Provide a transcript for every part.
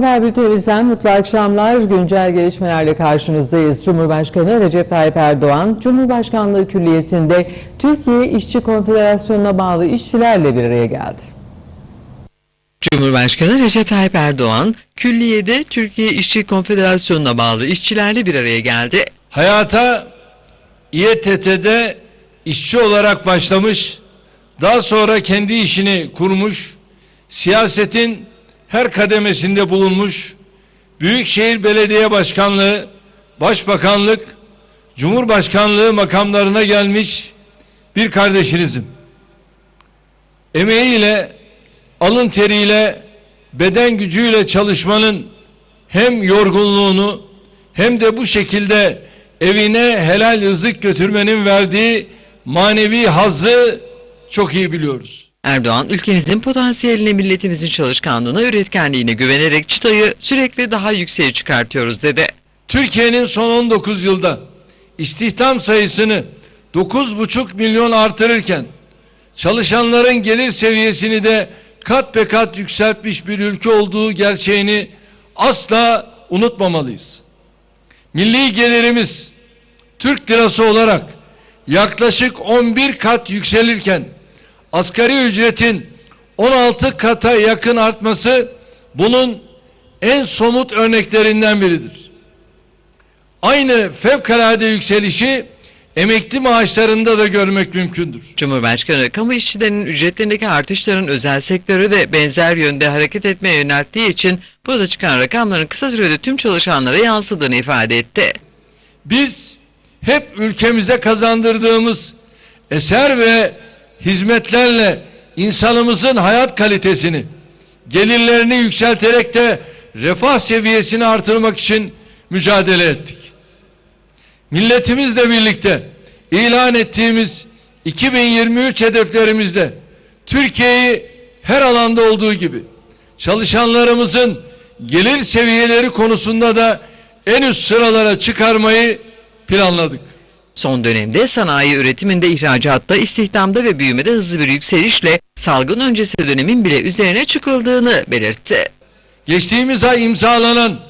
haber bültenimizden mutlu akşamlar. Güncel gelişmelerle karşınızdayız. Cumhurbaşkanı Recep Tayyip Erdoğan, Cumhurbaşkanlığı Külliyesi'nde Türkiye İşçi Konfederasyonu'na bağlı işçilerle bir araya geldi. Cumhurbaşkanı Recep Tayyip Erdoğan, külliyede Türkiye İşçi Konfederasyonu'na bağlı işçilerle bir araya geldi. Hayata İETT'de işçi olarak başlamış, daha sonra kendi işini kurmuş, siyasetin her kademesinde bulunmuş, Büyükşehir Belediye Başkanlığı, Başbakanlık, Cumhurbaşkanlığı makamlarına gelmiş bir kardeşinizim. Emeğiyle, alın teriyle, beden gücüyle çalışmanın hem yorgunluğunu hem de bu şekilde evine helal rızık götürmenin verdiği manevi hazzı çok iyi biliyoruz. Erdoğan, ülkemizin potansiyeline, milletimizin çalışkanlığına, üretkenliğine güvenerek çıtayı sürekli daha yükseğe çıkartıyoruz dedi. Türkiye'nin son 19 yılda istihdam sayısını 9,5 milyon artırırken çalışanların gelir seviyesini de kat be kat yükseltmiş bir ülke olduğu gerçeğini asla unutmamalıyız. Milli gelirimiz Türk lirası olarak yaklaşık 11 kat yükselirken asgari ücretin 16 kata yakın artması bunun en somut örneklerinden biridir. Aynı fevkalade yükselişi emekli maaşlarında da görmek mümkündür. Cumhurbaşkanı, kamu işçilerinin ücretlerindeki artışların özel sektörü de benzer yönde hareket etmeye yönelttiği için burada çıkan rakamların kısa sürede tüm çalışanlara yansıdığını ifade etti. Biz hep ülkemize kazandırdığımız eser ve hizmetlerle insanımızın hayat kalitesini, gelirlerini yükselterek de refah seviyesini artırmak için mücadele ettik. Milletimizle birlikte ilan ettiğimiz 2023 hedeflerimizde Türkiye'yi her alanda olduğu gibi çalışanlarımızın gelir seviyeleri konusunda da en üst sıralara çıkarmayı planladık. Son dönemde sanayi üretiminde, ihracatta, istihdamda ve büyümede hızlı bir yükselişle salgın öncesi dönemin bile üzerine çıkıldığını belirtti. Geçtiğimiz ay imzalanan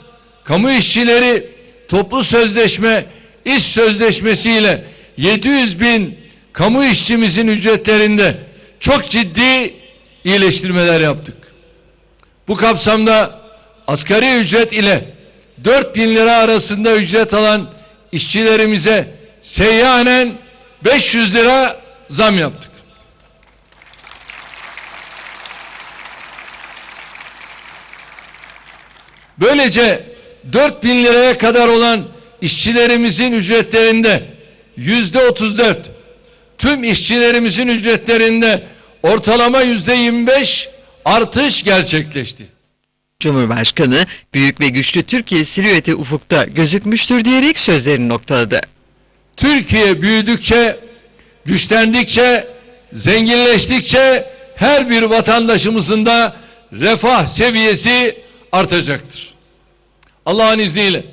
kamu işçileri toplu sözleşme iş sözleşmesiyle 700 bin kamu işçimizin ücretlerinde çok ciddi iyileştirmeler yaptık. Bu kapsamda asgari ücret ile 4 bin lira arasında ücret alan işçilerimize seyyanen 500 lira zam yaptık. Böylece 4 bin liraya kadar olan işçilerimizin ücretlerinde yüzde 34, tüm işçilerimizin ücretlerinde ortalama yüzde 25 artış gerçekleşti. Cumhurbaşkanı, büyük ve güçlü Türkiye silüeti ufukta gözükmüştür diyerek sözlerini noktaladı. Türkiye büyüdükçe, güçlendikçe, zenginleştikçe her bir vatandaşımızın da refah seviyesi artacaktır. Allah'ın izniyle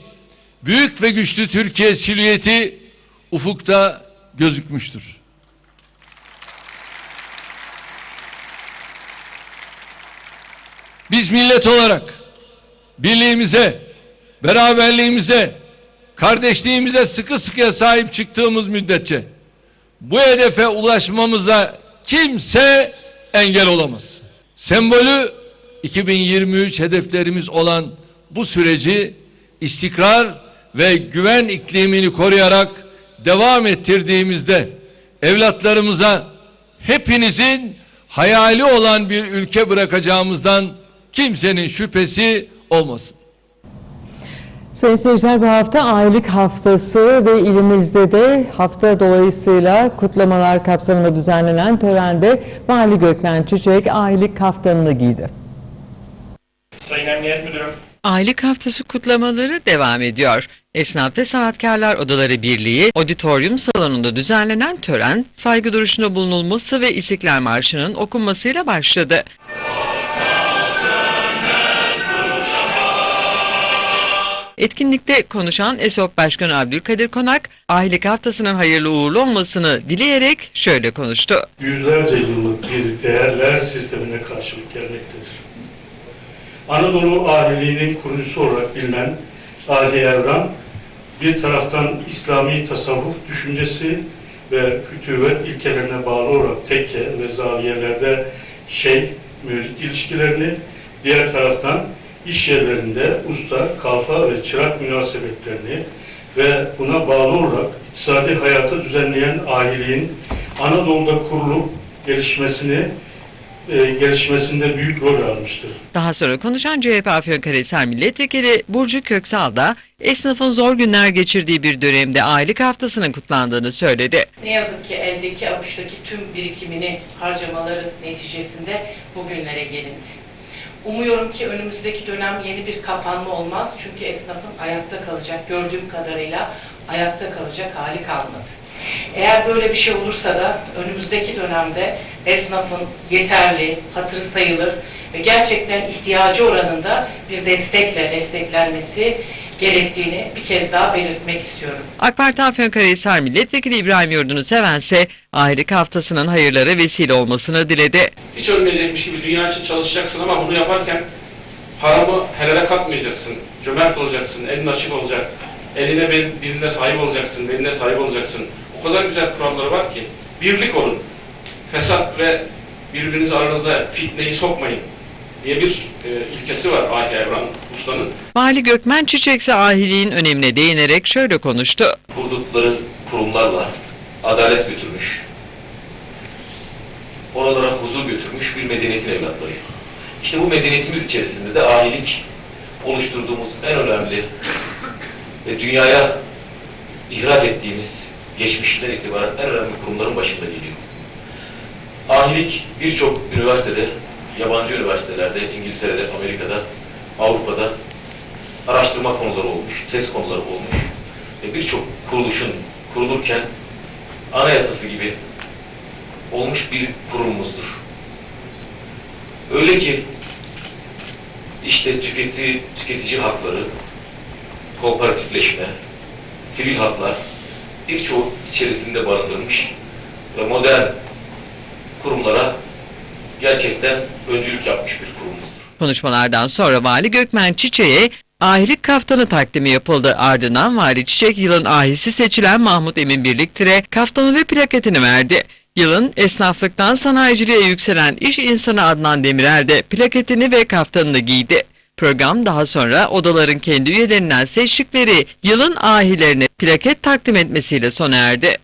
büyük ve güçlü Türkiye silüeti ufukta gözükmüştür. Biz millet olarak birliğimize, beraberliğimize, kardeşliğimize sıkı sıkıya sahip çıktığımız müddetçe bu hedefe ulaşmamıza kimse engel olamaz. Sembolü 2023 hedeflerimiz olan bu süreci istikrar ve güven iklimini koruyarak devam ettirdiğimizde evlatlarımıza hepinizin hayali olan bir ülke bırakacağımızdan kimsenin şüphesi olmasın. Sayın seyirciler bu hafta aylık haftası ve ilimizde de hafta dolayısıyla kutlamalar kapsamında düzenlenen törende Vali Gökmen Çiçek aylık kaftanını giydi. Sayın Emniyet Müdürüm, Aylık haftası kutlamaları devam ediyor. Esnaf ve Sanatkarlar Odaları Birliği auditorium salonunda düzenlenen tören saygı duruşunda bulunulması ve İstiklal Marşı'nın okunmasıyla başladı. Etkinlikte konuşan ESOP Başkanı Abdülkadir Konak, aylık haftasının hayırlı uğurlu olmasını dileyerek şöyle konuştu. yüzlerce yıllık bir değerler sistemine karşılık gelmektedir. Anadolu ahiliğinin kurucusu olarak bilinen Ali Evran, bir taraftan İslami tasavvuf düşüncesi ve fütüvet ilkelerine bağlı olarak tekke ve zaviyelerde şey, mürit ilişkilerini, diğer taraftan iş yerlerinde usta, kalfa ve çırak münasebetlerini ve buna bağlı olarak iktisadi hayatı düzenleyen ahiliğin Anadolu'da kurulup gelişmesini e, gelişmesinde büyük rol almıştır. Daha sonra konuşan CHP Afyonkarahisar Milletvekili Burcu Köksal da esnafın zor günler geçirdiği bir dönemde aylık haftasının kutlandığını söyledi. Ne yazık ki eldeki avuçtaki tüm birikimini harcamaları neticesinde bugünlere gelindi. Umuyorum ki önümüzdeki dönem yeni bir kapanma olmaz çünkü esnafın ayakta kalacak, gördüğüm kadarıyla ayakta kalacak hali kalmadı. Eğer böyle bir şey olursa da önümüzdeki dönemde esnafın yeterli, hatırı sayılır ve gerçekten ihtiyacı oranında bir destekle desteklenmesi gerektiğini bir kez daha belirtmek istiyorum. AK Parti Afyonkarahisar Milletvekili İbrahim Yurdun'u sevense aylık haftasının hayırlara vesile olmasını diledi. Hiç ölmeyecekmiş gibi dünya için çalışacaksın ama bunu yaparken haramı helale katmayacaksın. Cömert olacaksın, elin açık olacak. Eline bel, birine sahip olacaksın, beline sahip olacaksın. O kadar güzel kuralları var ki. Birlik olun. Fesat ve birbiriniz aranıza fitneyi sokmayın diye bir e, ilkesi var Ahi Evran Usta'nın. Vali Gökmen Çiçekse ahiliğin önemine değinerek şöyle konuştu. kurdukları kurumlar var. Adalet götürmüş. Oralara huzur götürmüş bir medeniyetin evlatlarıyız. İşte bu medeniyetimiz içerisinde de ahilik oluşturduğumuz en önemli ve dünyaya ihraç ettiğimiz geçmişten itibaren en önemli kurumların başında geliyor. Ahilik birçok üniversitede, yabancı üniversitelerde, İngiltere'de, Amerika'da, Avrupa'da araştırma konuları olmuş, test konuları olmuş ve birçok kuruluşun kurulurken anayasası gibi olmuş bir kurumumuzdur. Öyle ki işte tüketici, tüketici hakları, kooperatifleşme, sivil haklar birçok içerisinde barındırmış ve modern kurumlara gerçekten öncülük yapmış bir kurumumuzdur. Konuşmalardan sonra Vali Gökmen Çiçek'e ahilik kaftanı takdimi yapıldı. Ardından Vali Çiçek yılın ahisi seçilen Mahmut Emin Birliktir'e kaftanı ve plaketini verdi. Yılın esnaflıktan sanayiciliğe yükselen iş insanı Adnan Demirer de plaketini ve kaftanını giydi. Program daha sonra odaların kendi üyelerinden seçtikleri yılın ahilerine plaket takdim etmesiyle sona erdi.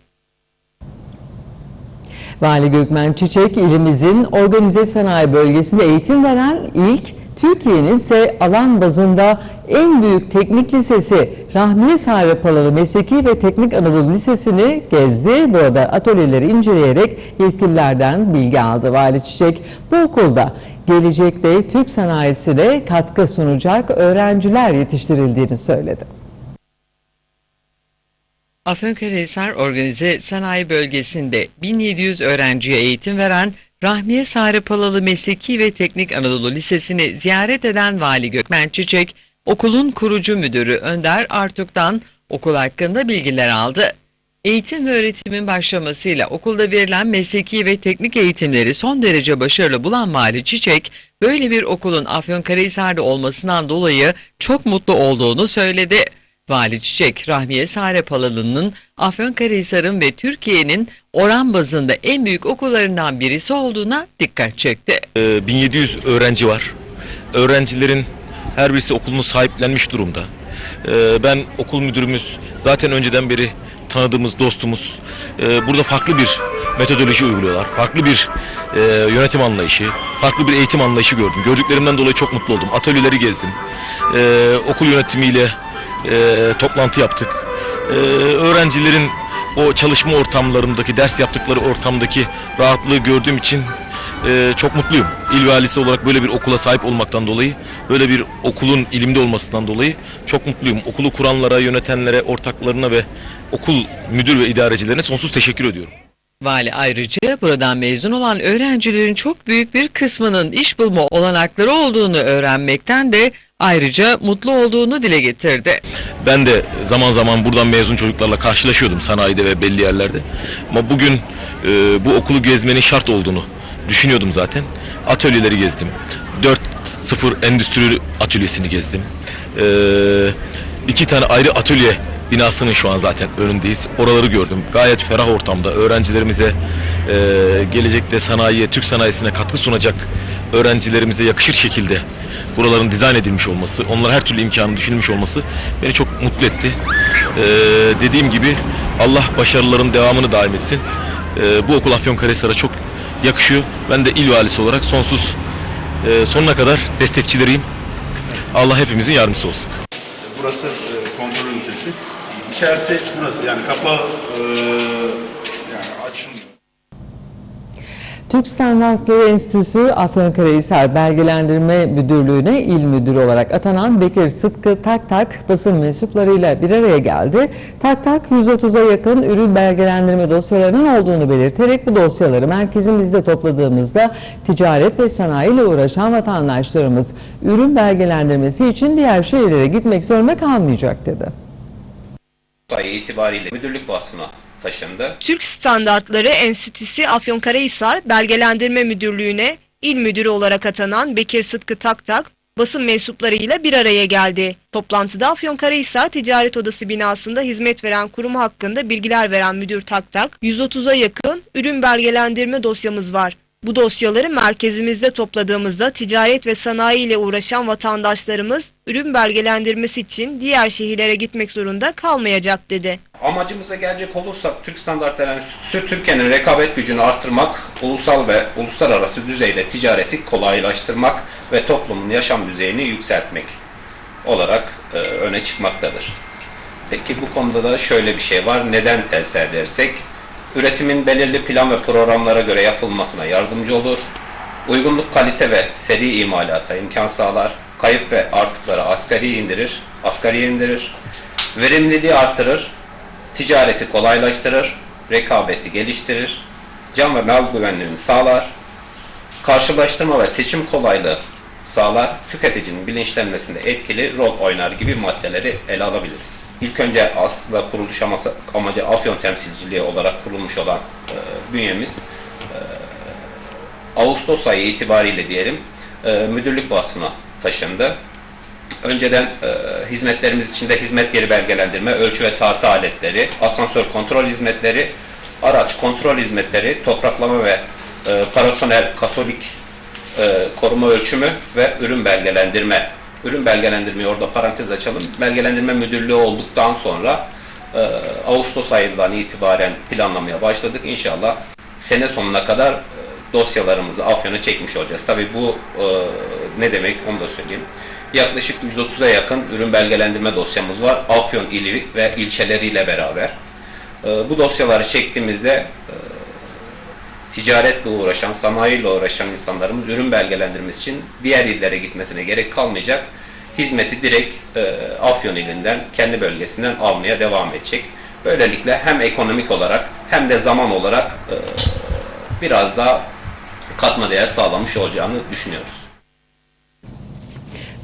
Vali Gökmen Çiçek ilimizin organize sanayi bölgesinde eğitim veren ilk Türkiye'nin ise alan bazında en büyük teknik lisesi Rahmiye Sarıpalalı Mesleki ve Teknik Anadolu Lisesi'ni gezdi. Burada atölyeleri inceleyerek yetkililerden bilgi aldı. Vali Çiçek bu okulda gelecekte Türk sanayisine katkı sunacak öğrenciler yetiştirildiğini söyledi. Afyonkarahisar Organize Sanayi Bölgesi'nde 1700 öğrenciye eğitim veren Rahmiye Sarıpalalı Mesleki ve Teknik Anadolu Lisesi'ni ziyaret eden Vali Gökmen Çiçek, okulun kurucu müdürü Önder Artuk'tan okul hakkında bilgiler aldı. Eğitim ve öğretimin başlamasıyla okulda verilen mesleki ve teknik eğitimleri son derece başarılı bulan Vali Çiçek, böyle bir okulun Afyonkarahisar'da olmasından dolayı çok mutlu olduğunu söyledi. Vali Çiçek, Rahmiye Sarıpalalı'nın Afyonkarahisar'ın ve Türkiye'nin oran bazında en büyük okullarından birisi olduğuna dikkat çekti. Ee, 1700 öğrenci var. Öğrencilerin her birisi okulunu sahiplenmiş durumda. Ee, Ben okul müdürümüz zaten önceden beri tanıdığımız dostumuz. Ee, Burada farklı bir metodoloji uyguluyorlar. Farklı bir yönetim anlayışı, farklı bir eğitim anlayışı gördüm. Gördüklerimden dolayı çok mutlu oldum. Atölyeleri gezdim. Ee, Okul yönetimiyle e, toplantı yaptık. Ee, Öğrencilerin o çalışma ortamlarındaki, ders yaptıkları ortamdaki rahatlığı gördüğüm için ee, çok mutluyum. İl valisi olarak böyle bir okula sahip olmaktan dolayı, böyle bir okulun ilimde olmasından dolayı çok mutluyum. Okulu kuranlara, yönetenlere, ortaklarına ve okul müdür ve idarecilerine sonsuz teşekkür ediyorum. Vali ayrıca buradan mezun olan öğrencilerin çok büyük bir kısmının iş bulma olanakları olduğunu öğrenmekten de ayrıca mutlu olduğunu dile getirdi. Ben de zaman zaman buradan mezun çocuklarla karşılaşıyordum sanayide ve belli yerlerde. Ama bugün e, bu okulu gezmenin şart olduğunu düşünüyordum zaten. Atölyeleri gezdim. 4 sıfır endüstri atölyesini gezdim. E, iki tane ayrı atölye binasının şu an zaten önündeyiz. Oraları gördüm. Gayet ferah ortamda öğrencilerimize e, gelecekte sanayiye, Türk sanayisine katkı sunacak öğrencilerimize yakışır şekilde buraların dizayn edilmiş olması, onlara her türlü imkanı düşünülmüş olması beni çok mutlu etti. Ee, dediğim gibi Allah başarıların devamını daim etsin. Ee, bu okul Afyonkarahisar'a çok yakışıyor. Ben de il valisi olarak sonsuz e, sonuna kadar destekçileriyim. Allah hepimizin yardımcısı olsun. Burası e, kontrol ünitesi. İçerisi burası yani kapağı e, yani açılmıyor. Türk Standartları Enstitüsü Afyonkarahisar Belgelendirme Müdürlüğü'ne il müdürü olarak atanan Bekir Sıtkı Taktak basın mensuplarıyla bir araya geldi. Taktak 130'a yakın ürün belgelendirme dosyalarının olduğunu belirterek bu dosyaları merkezimizde topladığımızda ticaret ve sanayi ile uğraşan vatandaşlarımız ürün belgelendirmesi için diğer şehirlere gitmek zorunda kalmayacak dedi. itibariyle müdürlük vasfına taşındı. Türk Standartları Enstitüsü Afyonkarahisar Belgelendirme Müdürlüğü'ne il müdürü olarak atanan Bekir Sıtkı Taktak basın mensuplarıyla bir araya geldi. Toplantıda Afyonkarahisar Ticaret Odası binasında hizmet veren kurum hakkında bilgiler veren müdür Taktak, 130'a yakın ürün belgelendirme dosyamız var. Bu dosyaları merkezimizde topladığımızda ticaret ve sanayi ile uğraşan vatandaşlarımız ürün belgelendirmesi için diğer şehirlere gitmek zorunda kalmayacak dedi. Amacımıza gelecek olursak Türk Standartları Enstitüsü Türkiye'nin rekabet gücünü artırmak, ulusal ve uluslararası düzeyde ticareti kolaylaştırmak ve toplumun yaşam düzeyini yükseltmek olarak e, öne çıkmaktadır. Peki bu konuda da şöyle bir şey var. Neden TESE dersek? Üretimin belirli plan ve programlara göre yapılmasına yardımcı olur. Uygunluk kalite ve seri imalata imkan sağlar. Kayıp ve artıkları asgari indirir, asgari indirir. Verimliliği artırır, ticareti kolaylaştırır, rekabeti geliştirir, can ve mal güvenliğini sağlar, karşılaştırma ve seçim kolaylığı sağlar, tüketicinin bilinçlenmesinde etkili rol oynar gibi maddeleri ele alabiliriz. İlk önce aslında kuruluş amacı Afyon temsilciliği olarak kurulmuş olan e, bünyemiz e, Ağustos ayı itibariyle diyelim e, müdürlük vasfına taşındı. Önceden e, hizmetlerimiz içinde hizmet yeri belgelendirme, ölçü ve tartı aletleri, asansör kontrol hizmetleri, araç kontrol hizmetleri, topraklama ve e, paratonel katolik e, koruma ölçümü ve ürün belgelendirme. Ürün belgelendirmeyi orada parantez açalım. Belgelendirme müdürlüğü olduktan sonra e, Ağustos ayından itibaren planlamaya başladık. İnşallah sene sonuna kadar e, dosyalarımızı Afyon'a çekmiş olacağız. Tabii bu e, ne demek onu da söyleyeyim. Yaklaşık 130'a yakın ürün belgelendirme dosyamız var. Afyon ili ve ilçeleriyle beraber. E, bu dosyaları çektiğimizde e, ticaretle uğraşan, sanayiyle uğraşan insanlarımız ürün belgelendirmesi için diğer illere gitmesine gerek kalmayacak. Hizmeti direkt e, Afyon ilinden, kendi bölgesinden almaya devam edecek. Böylelikle hem ekonomik olarak hem de zaman olarak e, biraz daha katma değer sağlamış olacağını düşünüyoruz.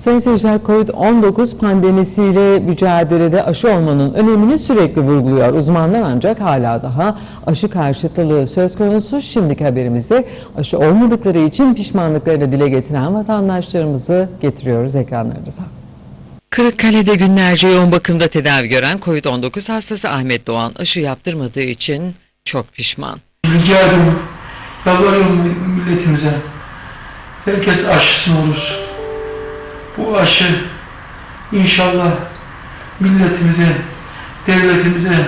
Sayın seyirciler Covid-19 pandemisiyle mücadelede aşı olmanın önemini sürekli vurguluyor uzmanlar ancak hala daha aşı karşıtlılığı söz konusu. Şimdiki haberimizde aşı olmadıkları için pişmanlıklarını dile getiren vatandaşlarımızı getiriyoruz ekranlarınıza. Kırıkkale'de günlerce yoğun bakımda tedavi gören COVID-19 hastası Ahmet Doğan aşı yaptırmadığı için çok pişman. Rica ediyorum, yalvarıyorum milletimize. Herkes aşısını olursun. Bu aşı inşallah milletimize, devletimize,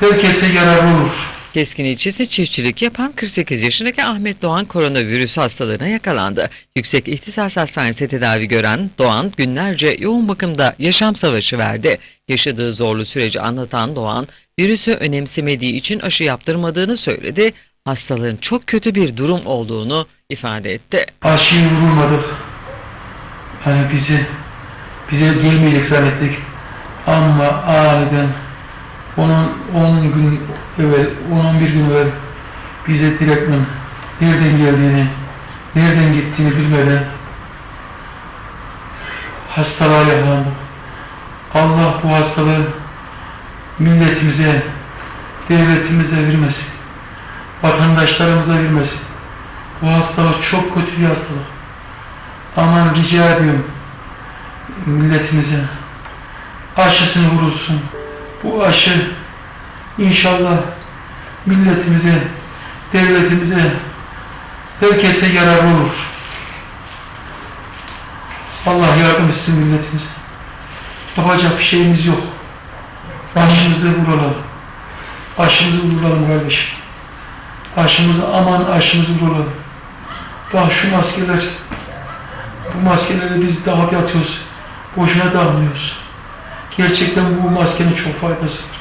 herkese yararlı olur. Keskin ilçesinde çiftçilik yapan 48 yaşındaki Ahmet Doğan koronavirüs hastalığına yakalandı. Yüksek İhtisas Hastanesi'nde tedavi gören Doğan günlerce yoğun bakımda yaşam savaşı verdi. Yaşadığı zorlu süreci anlatan Doğan virüsü önemsemediği için aşı yaptırmadığını söyledi. Hastalığın çok kötü bir durum olduğunu ifade etti. Aşıyı vurulmadık. Yani bizi, bize gelmeyecek zannettik. Ama aniden 10, 10 gün evvel, 10-11 gün evvel bize direktmen nereden geldiğini, nereden gittiğini bilmeden hastalığa yakalandık. Allah bu hastalığı milletimize, devletimize vermesin. Vatandaşlarımıza vermesin. Bu hastalık çok kötü bir hastalık. Aman rica ediyorum milletimize aşısını vurulsun. Bu aşı inşallah milletimize, devletimize, herkese yararlı olur. Allah yardım etsin milletimize. Yapacak bir şeyimiz yok. Aşımızı vuralım. Aşımızı vuralım kardeşim. Aşımızı aman aşımızı vuralım. Bak şu maskeler, bu maskeleri biz daha atıyoruz. Boşuna dağılmıyoruz. Gerçekten bu maskenin çok faydası var.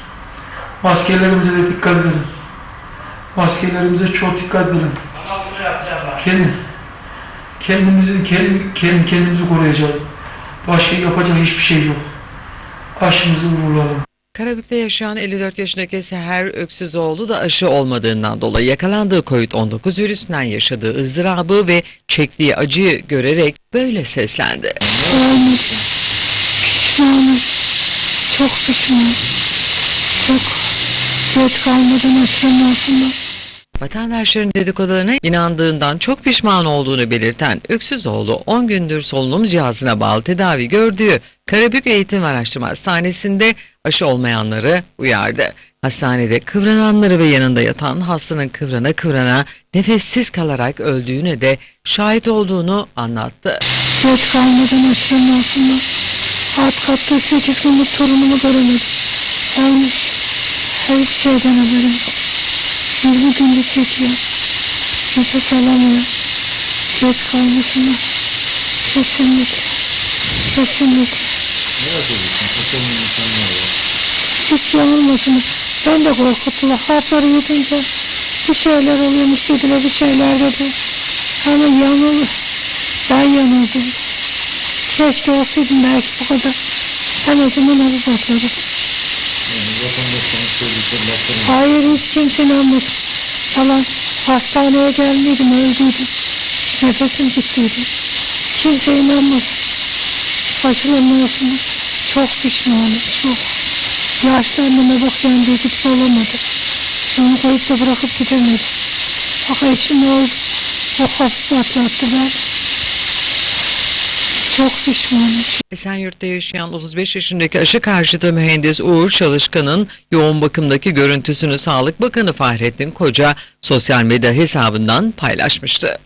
Maskelerimize de dikkat edelim. Maskelerimize çok dikkat edelim. Kendi, kendimizi, kendi, kendi kendimizi koruyacağız. Başka yapacak hiçbir şey yok. Aşımızı vuralım. Karabük'te yaşayan 54 yaşındaki Seher Öksüzoğlu da aşı olmadığından dolayı yakalandığı COVID-19 virüsünden yaşadığı ızdırabı ve çektiği acıyı görerek böyle seslendi. Pişmanım. Pişmanım. Çok pişmanım. Çok geç kalmadan aşılanmasından. Vatandaşların dedikodularına inandığından çok pişman olduğunu belirten Öksüzoğlu 10 gündür solunum cihazına bağlı tedavi gördüğü Karabük Eğitim Araştırma Hastanesi'nde aşı olmayanları uyardı. Hastanede kıvrananları ve yanında yatan hastanın kıvrana kıvrana nefessiz kalarak öldüğüne de şahit olduğunu anlattı. Geç kalmadan aşılanmasından. Alt katta 8 günlük torunumu göremedim. Ölmüş. Her şeyden haberim. 20 gündür çekiyor. Nefes alamıyor. Geç kalmasından. Kesinlikle. Kesinlikle. Bir şey olmasın. Ben de korkuttular. Hapları yedince bir şeyler oluyormuş dediler, bir şeyler dedi. Ama yanıl, ben yanıldım. Keşke olsaydım belki bu kadar. En azından alıp atladım. Hayır hiç kimse inanmadı. Yalan. Hastaneye gelmeydim, öldüydüm. Nefesim gittiydi. Kimse inanmaz. Aşılanmasına çok pişmanım, çok. Yaşlı anneme bak yandığı gibi olamadı. Onu koyup da bırakıp gidemedim. Bak eşim oldu? Çok hafif atlattı ben. Çok pişmanım. Esenyurt'ta yaşayan 35 yaşındaki aşı karşıtı mühendis Uğur Çalışkan'ın yoğun bakımdaki görüntüsünü Sağlık Bakanı Fahrettin Koca sosyal medya hesabından paylaşmıştı.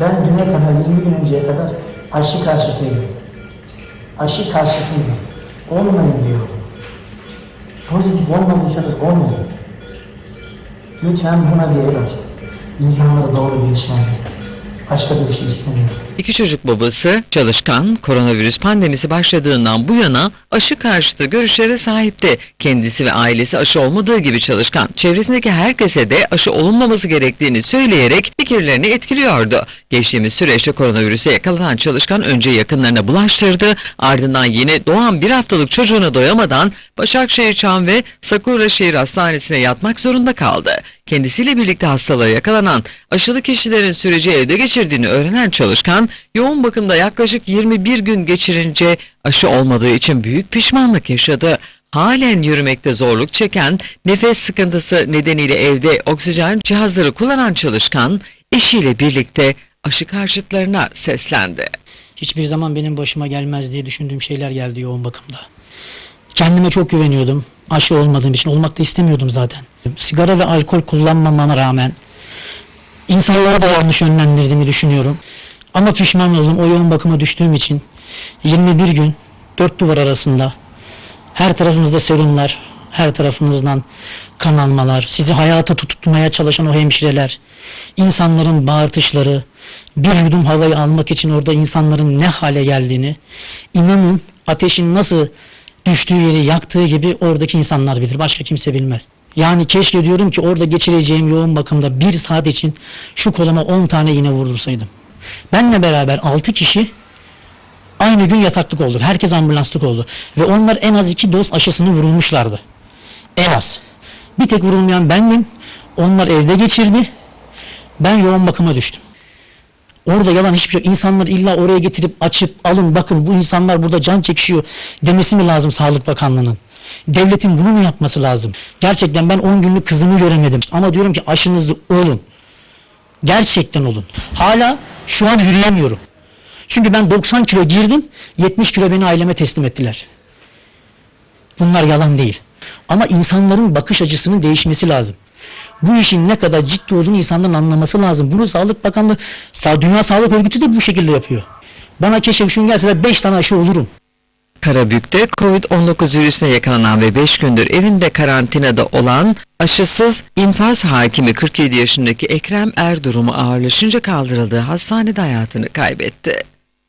Ben düne kadar 20 gün önceye kadar aşı karşıtıydım. Aşı karşıtıydım. Olmayın diyor. Pozitif olmadıysanız olmayın. Lütfen buna bir el atın. İnsanlara doğru bir işlem. Başka bir şey istemiyorum. İki çocuk babası Çalışkan koronavirüs pandemisi başladığından bu yana aşı karşıtı görüşlere sahipti. Kendisi ve ailesi aşı olmadığı gibi Çalışkan çevresindeki herkese de aşı olunmaması gerektiğini söyleyerek fikirlerini etkiliyordu. Geçtiğimiz süreçte koronavirüse yakalanan Çalışkan önce yakınlarına bulaştırdı ardından yeni doğan bir haftalık çocuğuna doyamadan Başakşehir Çam ve Sakura Şehir Hastanesi'ne yatmak zorunda kaldı. Kendisiyle birlikte hastalığa yakalanan aşılı kişilerin süreci evde geçirdiğini öğrenen Çalışkan yoğun bakımda yaklaşık 21 gün geçirince aşı olmadığı için büyük pişmanlık yaşadı. Halen yürümekte zorluk çeken, nefes sıkıntısı nedeniyle evde oksijen cihazları kullanan Çalışkan eşiyle birlikte aşı karşıtlarına seslendi. Hiçbir zaman benim başıma gelmez diye düşündüğüm şeyler geldi yoğun bakımda. Kendime çok güveniyordum. Aşı olmadığım için olmak da istemiyordum zaten. Sigara ve alkol kullanmamama rağmen insanlara da yanlış yönlendirdiğimi düşünüyorum. Ama pişman oldum o yoğun bakıma düştüğüm için 21 gün dört duvar arasında her tarafımızda serumlar, her tarafımızdan kan almalar, sizi hayata tutmaya çalışan o hemşireler, insanların bağırtışları, bir yudum havayı almak için orada insanların ne hale geldiğini, inanın ateşin nasıl düştüğü yeri yaktığı gibi oradaki insanlar bilir. Başka kimse bilmez. Yani keşke diyorum ki orada geçireceğim yoğun bakımda bir saat için şu koluma 10 tane iğne vurdursaydım. Benle beraber 6 kişi aynı gün yataklık olduk. Herkes ambulanslık oldu. Ve onlar en az iki doz aşısını vurulmuşlardı. En az. Bir tek vurulmayan bendim. Onlar evde geçirdi. Ben yoğun bakıma düştüm. Orada yalan hiçbir şey yok. İnsanlar illa oraya getirip açıp alın bakın bu insanlar burada can çekişiyor demesi mi lazım Sağlık Bakanlığı'nın? Devletin bunu mu yapması lazım? Gerçekten ben 10 günlük kızımı göremedim. Ama diyorum ki aşınızı olun. Gerçekten olun. Hala şu an yürüyemiyorum. Çünkü ben 90 kilo girdim, 70 kilo beni aileme teslim ettiler. Bunlar yalan değil. Ama insanların bakış açısının değişmesi lazım. Bu işin ne kadar ciddi olduğunu insanların anlaması lazım. Bunu Sağlık Bakanlığı, Dünya Sağlık Örgütü de bu şekilde yapıyor. Bana keşke şu gün gelseler 5 tane aşı olurum. Karabük'te Covid-19 virüsüne yakalanan ve 5 gündür evinde karantinada olan aşısız infaz hakimi 47 yaşındaki Ekrem Er durumu ağırlaşınca kaldırıldığı hastanede hayatını kaybetti.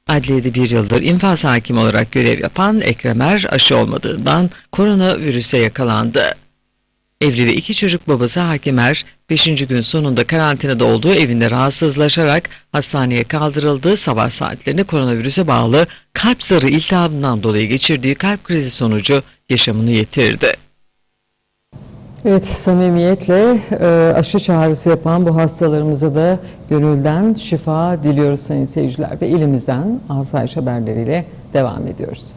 Adliyede bir yıldır infaz hakimi olarak görev yapan Ekrem Er aşı olmadığından koronavirüse yakalandı. Evli ve iki çocuk babası Hakim Er, 5. gün sonunda karantinada olduğu evinde rahatsızlaşarak hastaneye kaldırıldığı sabah saatlerinde koronavirüse bağlı kalp zarı iltihabından dolayı geçirdiği kalp krizi sonucu yaşamını yitirdi. Evet, samimiyetle e, aşı çağrısı yapan bu hastalarımıza da gönülden şifa diliyoruz sayın seyirciler ve ilimizden asayiş haberleriyle devam ediyoruz.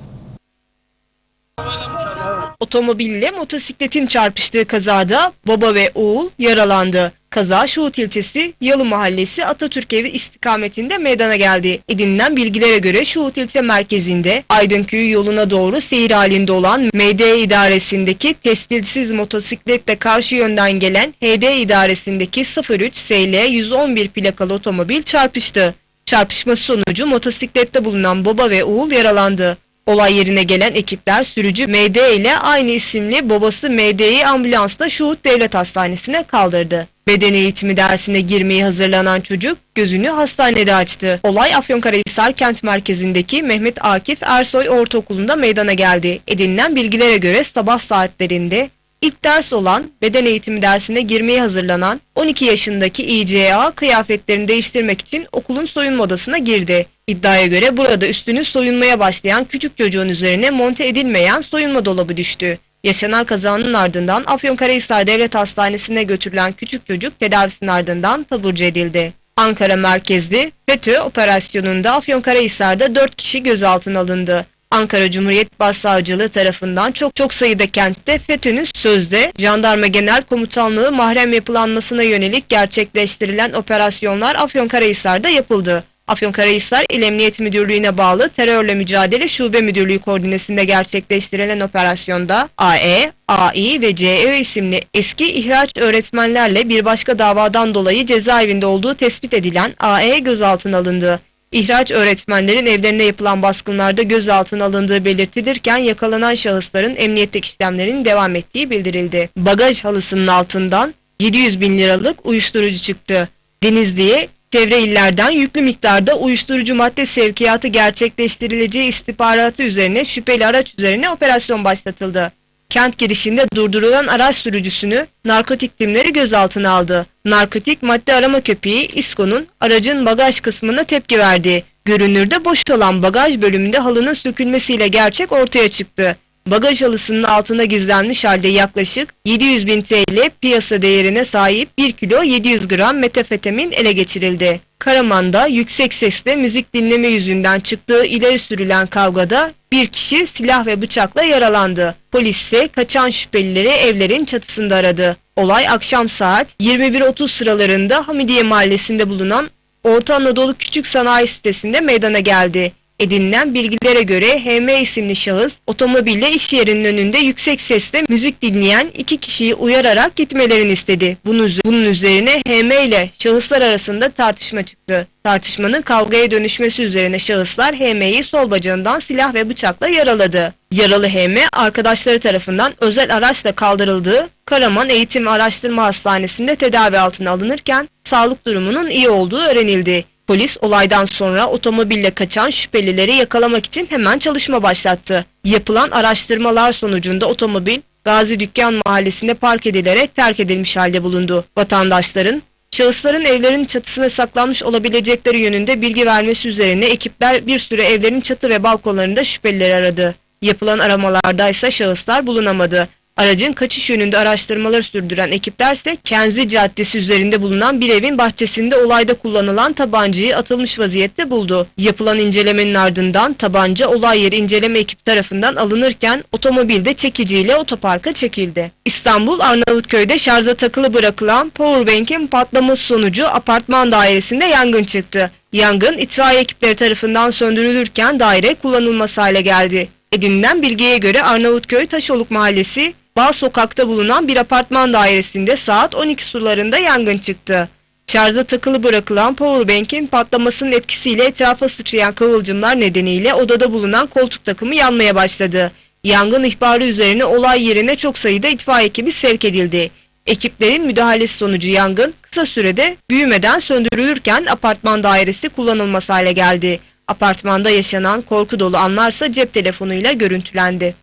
Otomobille motosikletin çarpıştığı kazada baba ve oğul yaralandı. Kaza Şuhut ilçesi Yalı Mahallesi Atatürk Evi istikametinde meydana geldi. Edinilen bilgilere göre Şuhut ilçe merkezinde Aydınköy'ü yoluna doğru seyir halinde olan MD idaresindeki testilsiz motosikletle karşı yönden gelen HD idaresindeki 03 SL 111 plakalı otomobil çarpıştı. Çarpışması sonucu motosiklette bulunan baba ve oğul yaralandı. Olay yerine gelen ekipler sürücü MD ile aynı isimli babası MD'yi ambulansla Şuhut Devlet Hastanesi'ne kaldırdı. Beden eğitimi dersine girmeye hazırlanan çocuk gözünü hastanede açtı. Olay Afyonkarahisar kent merkezindeki Mehmet Akif Ersoy Ortaokulu'nda meydana geldi. Edinilen bilgilere göre sabah saatlerinde İlk ders olan beden eğitimi dersine girmeye hazırlanan 12 yaşındaki İCA kıyafetlerini değiştirmek için okulun soyunma odasına girdi. İddiaya göre burada üstünü soyunmaya başlayan küçük çocuğun üzerine monte edilmeyen soyunma dolabı düştü. Yaşanan kazanın ardından Afyonkarahisar Devlet Hastanesi'ne götürülen küçük çocuk tedavisinin ardından taburcu edildi. Ankara merkezli FETÖ operasyonunda Afyonkarahisar'da 4 kişi gözaltına alındı. Ankara Cumhuriyet Başsavcılığı tarafından çok çok sayıda kentte FETÖ'nün sözde Jandarma Genel Komutanlığı mahrem yapılanmasına yönelik gerçekleştirilen operasyonlar Afyonkarahisar'da yapıldı. Afyonkarahisar İl Emniyet Müdürlüğü'ne bağlı Terörle Mücadele Şube Müdürlüğü koordinesinde gerçekleştirilen operasyonda AE, AI ve CE isimli eski ihraç öğretmenlerle bir başka davadan dolayı cezaevinde olduğu tespit edilen AE gözaltına alındı. İhraç öğretmenlerin evlerine yapılan baskınlarda gözaltına alındığı belirtilirken yakalanan şahısların emniyetteki işlemlerin devam ettiği bildirildi. Bagaj halısının altından 700 bin liralık uyuşturucu çıktı. Denizli'ye çevre illerden yüklü miktarda uyuşturucu madde sevkiyatı gerçekleştirileceği istihbaratı üzerine şüpheli araç üzerine operasyon başlatıldı. Kent girişinde durdurulan araç sürücüsünü narkotik timleri gözaltına aldı. Narkotik madde arama köpeği İSKO'nun aracın bagaj kısmına tepki verdi. Görünürde boş olan bagaj bölümünde halının sökülmesiyle gerçek ortaya çıktı. Bagaj halısının altına gizlenmiş halde yaklaşık 700 bin TL piyasa değerine sahip 1 kilo 700 gram metafetamin ele geçirildi. Karaman'da yüksek sesle müzik dinleme yüzünden çıktığı ileri sürülen kavgada bir kişi silah ve bıçakla yaralandı. Polis ise kaçan şüphelileri evlerin çatısında aradı. Olay akşam saat 21.30 sıralarında Hamidiye Mahallesi'nde bulunan Orta Anadolu Küçük Sanayi Sitesi'nde meydana geldi. Edinilen bilgilere göre HM isimli şahıs otomobille iş yerinin önünde yüksek sesle müzik dinleyen iki kişiyi uyararak gitmelerini istedi. Bunun, üz- bunun üzerine HM ile şahıslar arasında tartışma çıktı. Tartışmanın kavgaya dönüşmesi üzerine şahıslar HM'yi sol bacağından silah ve bıçakla yaraladı. Yaralı HM arkadaşları tarafından özel araçla kaldırıldığı Karaman Eğitim Araştırma Hastanesi'nde tedavi altına alınırken sağlık durumunun iyi olduğu öğrenildi. Polis olaydan sonra otomobille kaçan şüphelileri yakalamak için hemen çalışma başlattı. Yapılan araştırmalar sonucunda otomobil Gazi Dükkan Mahallesi'nde park edilerek terk edilmiş halde bulundu. Vatandaşların Şahısların evlerin çatısına saklanmış olabilecekleri yönünde bilgi vermesi üzerine ekipler bir süre evlerin çatı ve balkonlarında şüphelileri aradı. Yapılan aramalarda ise şahıslar bulunamadı. Aracın kaçış yönünde araştırmaları sürdüren ekipler ise Kenzi Caddesi üzerinde bulunan bir evin bahçesinde olayda kullanılan tabancayı atılmış vaziyette buldu. Yapılan incelemenin ardından tabanca olay yeri inceleme ekibi tarafından alınırken otomobilde çekiciyle otoparka çekildi. İstanbul Arnavutköy'de şarja takılı bırakılan powerbank'in patlaması sonucu apartman dairesinde yangın çıktı. Yangın itfaiye ekipleri tarafından söndürülürken daire kullanılmaz hale geldi. Edinilen bilgiye göre Arnavutköy Taşoluk Mahallesi Bağ Sokak'ta bulunan bir apartman dairesinde saat 12 sularında yangın çıktı. Şarja takılı bırakılan powerbank'in patlamasının etkisiyle etrafa sıçrayan kıvılcımlar nedeniyle odada bulunan koltuk takımı yanmaya başladı. Yangın ihbarı üzerine olay yerine çok sayıda itfaiye ekibi sevk edildi. Ekiplerin müdahalesi sonucu yangın kısa sürede büyümeden söndürülürken apartman dairesi kullanılmaz hale geldi. Apartmanda yaşanan korku dolu anlarsa cep telefonuyla görüntülendi.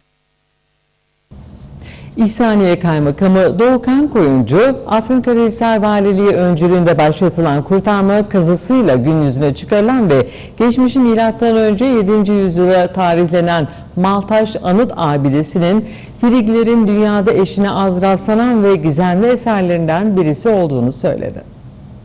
İhsaniye Kaymakamı Doğukan Koyuncu, Afyonkarahisar Valiliği öncülüğünde başlatılan kurtarma kazısıyla gün yüzüne çıkarılan ve geçmişi milattan önce 7. yüzyıla tarihlenen Maltaş Anıt Abidesi'nin Friglerin dünyada eşine az rastlanan ve gizemli eserlerinden birisi olduğunu söyledi.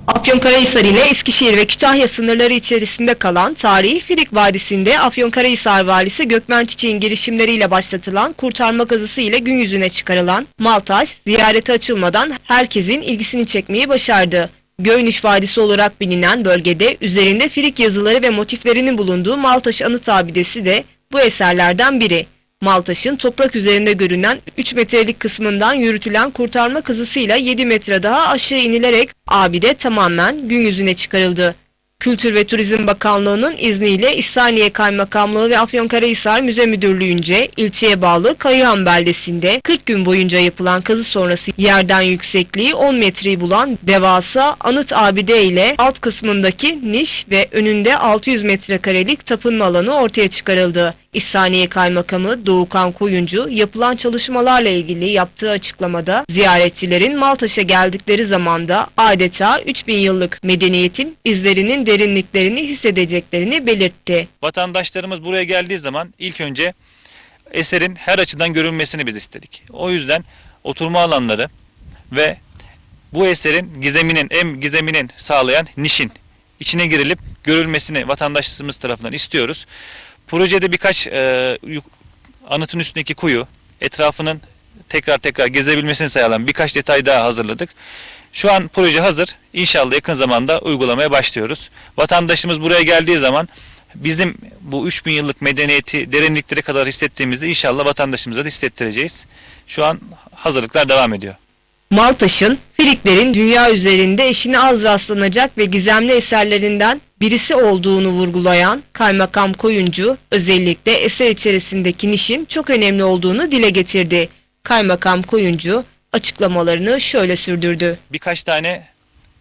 Afyonkarahisar ile Eskişehir ve Kütahya sınırları içerisinde kalan tarihi Firik Vadisi'nde Afyonkarahisar Valisi Gökmen Çiçek'in girişimleriyle başlatılan kurtarma kazısı ile gün yüzüne çıkarılan Maltaş, ziyarete açılmadan herkesin ilgisini çekmeyi başardı. Göynüş Vadisi olarak bilinen bölgede üzerinde Firik yazıları ve motiflerinin bulunduğu Maltaş Anıt Abidesi de bu eserlerden biri. Maltaş'ın toprak üzerinde görünen 3 metrelik kısmından yürütülen kurtarma kazısıyla 7 metre daha aşağı inilerek abide tamamen gün yüzüne çıkarıldı. Kültür ve Turizm Bakanlığı'nın izniyle İhsaniye Kaymakamlığı ve Afyonkarahisar Müze Müdürlüğü'nce ilçeye bağlı Kayıhan beldesinde 40 gün boyunca yapılan kazı sonrası yerden yüksekliği 10 metreyi bulan devasa anıt abide ile alt kısmındaki niş ve önünde 600 metrekarelik tapınma alanı ortaya çıkarıldı. İhsaniye Kaymakamı Doğukan Koyuncu yapılan çalışmalarla ilgili yaptığı açıklamada ziyaretçilerin Maltaş'a geldikleri zamanda adeta 3000 yıllık medeniyetin izlerinin derinliklerini hissedeceklerini belirtti. Vatandaşlarımız buraya geldiği zaman ilk önce eserin her açıdan görünmesini biz istedik. O yüzden oturma alanları ve bu eserin gizeminin, en gizeminin sağlayan nişin içine girilip görülmesini vatandaşlarımız tarafından istiyoruz. Projede birkaç e, anıtın üstündeki kuyu, etrafının tekrar tekrar gezebilmesini sağlayan birkaç detay daha hazırladık. Şu an proje hazır. İnşallah yakın zamanda uygulamaya başlıyoruz. Vatandaşımız buraya geldiği zaman bizim bu 3000 yıllık medeniyeti derinliklere kadar hissettiğimizi inşallah vatandaşımıza da hissettireceğiz. Şu an hazırlıklar devam ediyor. Maltaş'ın Friklerin dünya üzerinde eşine az rastlanacak ve gizemli eserlerinden birisi olduğunu vurgulayan Kaymakam Koyuncu özellikle eser içerisindeki nişin çok önemli olduğunu dile getirdi. Kaymakam Koyuncu açıklamalarını şöyle sürdürdü. Birkaç tane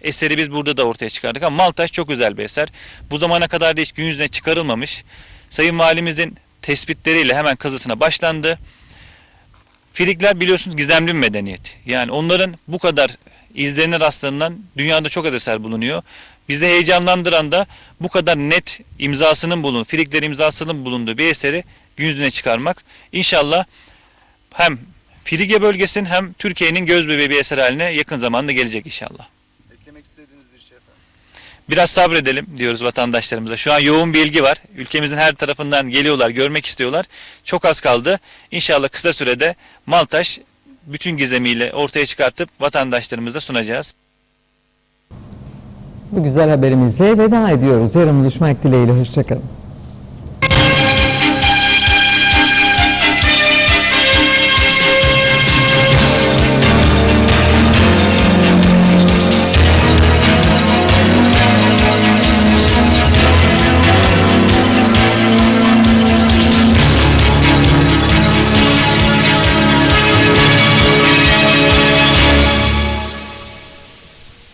eseri biz burada da ortaya çıkardık ama Maltaş çok özel bir eser. Bu zamana kadar da hiç gün yüzüne çıkarılmamış. Sayın Valimizin tespitleriyle hemen kazısına başlandı. Frikler biliyorsunuz gizemli bir medeniyet. Yani onların bu kadar izlerine rastlanılan dünyada çok az eser bulunuyor. Bizi heyecanlandıran da bu kadar net imzasının bulunduğu, Frikler imzasının bulunduğu bir eseri gün yüzüne çıkarmak. İnşallah hem Frige bölgesinin hem Türkiye'nin göz bebeği bir eser haline yakın zamanda gelecek inşallah. Eklemek istediğiniz bir şey efendim. Biraz sabredelim diyoruz vatandaşlarımıza. Şu an yoğun bir ilgi var. Ülkemizin her tarafından geliyorlar, görmek istiyorlar. Çok az kaldı. İnşallah kısa sürede Maltaş bütün gizemiyle ortaya çıkartıp vatandaşlarımıza sunacağız. Bu güzel haberimizle veda ediyoruz. Yarın buluşmak dileğiyle. Hoşçakalın.